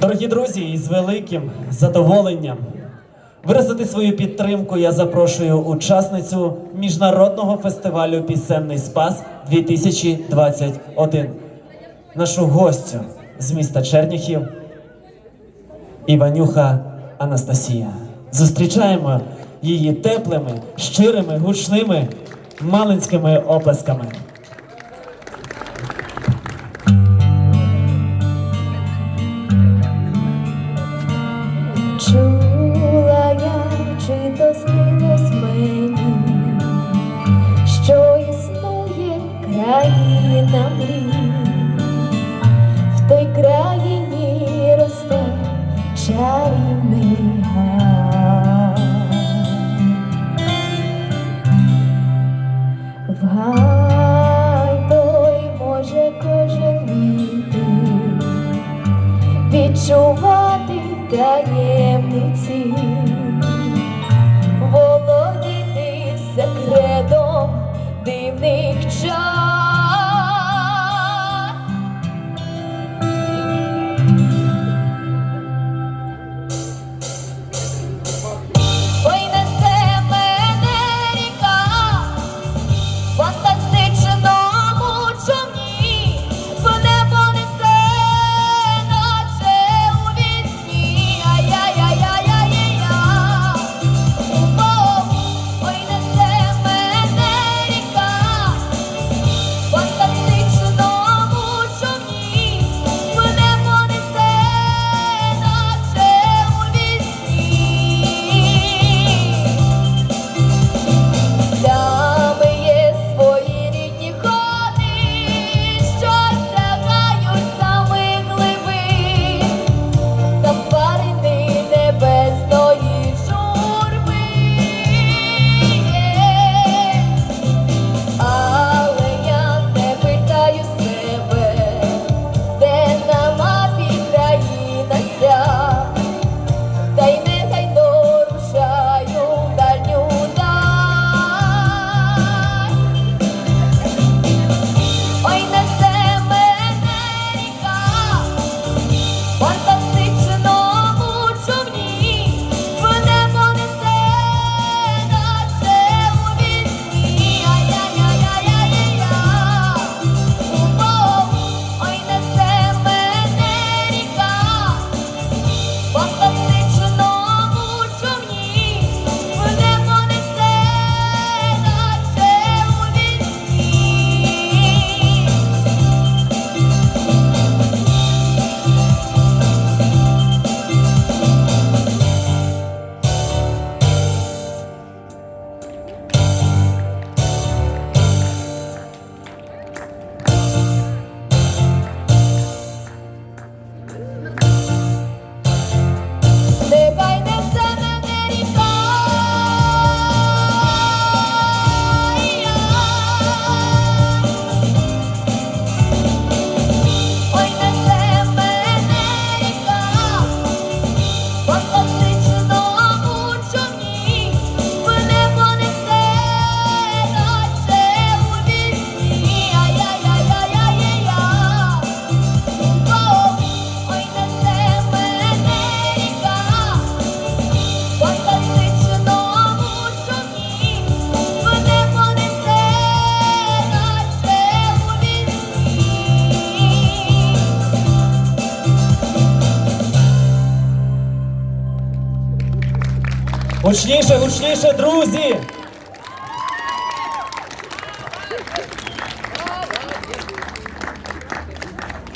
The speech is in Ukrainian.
Дорогі друзі, із великим задоволенням виразити свою підтримку я запрошую учасницю міжнародного фестивалю Пісенний спас 2021, нашу гостю з міста Черніхів Іванюха Анастасія. Зустрічаємо її теплими, щирими, гучними малинськими оплесками. землі, в той країні росте чарівний. Гучніше, гучніше, друзі.